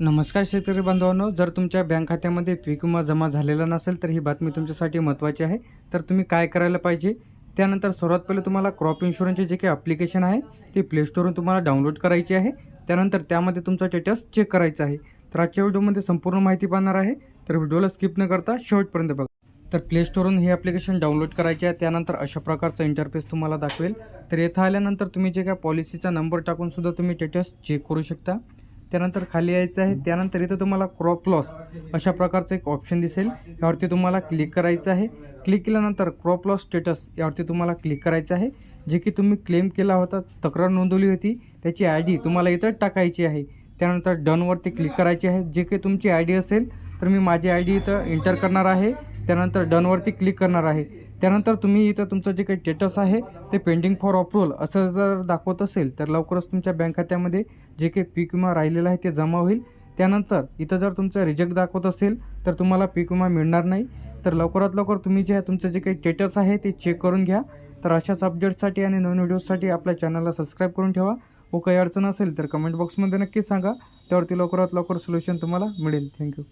नमस्कार शेतकरी बांधवांनो जर तुमच्या बँक खात्यामध्ये पीक विमा जमा झालेला नसेल तर ही बातमी तुमच्यासाठी महत्त्वाची आहे. तर तुम्ही काय करायला पाहिजे? त्यानंतर सर्वात पहिले तुम्हाला क्रॉप इन्शुरन्सचे जे काही ॲप्लिकेशन आहे ते प्लेस्टोरवरून तुम्हाला डाउनलोड करायची आहे. त्यानंतर त्यामध्ये तुमचा स्टेटस चेक करायचा आहे. तर आजच्या व्हिडिओमध्ये संपूर्ण माहिती पाहणार आहे. तर व्हिडिओला स्किप न करता शेवटपर्यंत बघा. तर प्लेस्टोरवरून हे ॲप्लिकेशन डाउनलोड करायचे आहे. त्यानंतर अशा प्रकारचा इंटरफेस तुम्हाला दाखवेल. तर येथं आल्यानंतर तुम्ही जे काय पॉलिसीचा नंबर टाकूनसुद्धा तुम्ही स्टेटस चेक करू शकता. त्यानंतर खाली यायचं आहे. त्यानंतर इथं तुम्हाला क्रॉप लॉस अशा प्रकारचं एक ऑप्शन दिसेल. यावरती तुम्हाला क्लिक करायचं आहे. क्लिक केल्यानंतर क्रॉप लॉस स्टेटस यावरती तुम्हाला क्लिक करायचं आहे. जे की तुम्ही क्लेम केला होता तक्रार नोंदवली होती त्याची आय डी तुम्हाला इथं टाकायची आहे. त्यानंतर डनवरती क्लिक करायची आहे. जे काही तुमची आय डी असेल तर मी माझी आय डी इथं एंटर करणार आहे. त्यानंतर डनवरती क्लिक करणार आहे. त्यानंतर तुम्ही इथं तुमचं जे काही स्टेटस आहे ते पेंडिंग फॉर अप्रुव्हल असं जर दाखवत असेल तर लवकरच तुमच्या बँक खात्यामध्ये जे काही पीक विमा राहिलेला आहे ते जमा होईल. त्यानंतर इथं जर तुमचं रिजेक्ट दाखवत असेल तर तुम्हाला पीक विमा मिळणार नाही. तर लवकरात लवकर तुम्ही जे तुमचं जे काही स्टेटस आहे ते चेक करून घ्या. तर अशाच अपडेट्ससाठी आणि नवीन व्हिडिओजसाठी आपल्या चॅनलला सबस्क्राईब करून ठेवा. व काही अडचण असेल तर कमेंट बॉक्समध्ये नक्की सांगा. त्यावरती लवकरात लवकर सोल्युशन तुम्हाला मिळेल. थँक्यू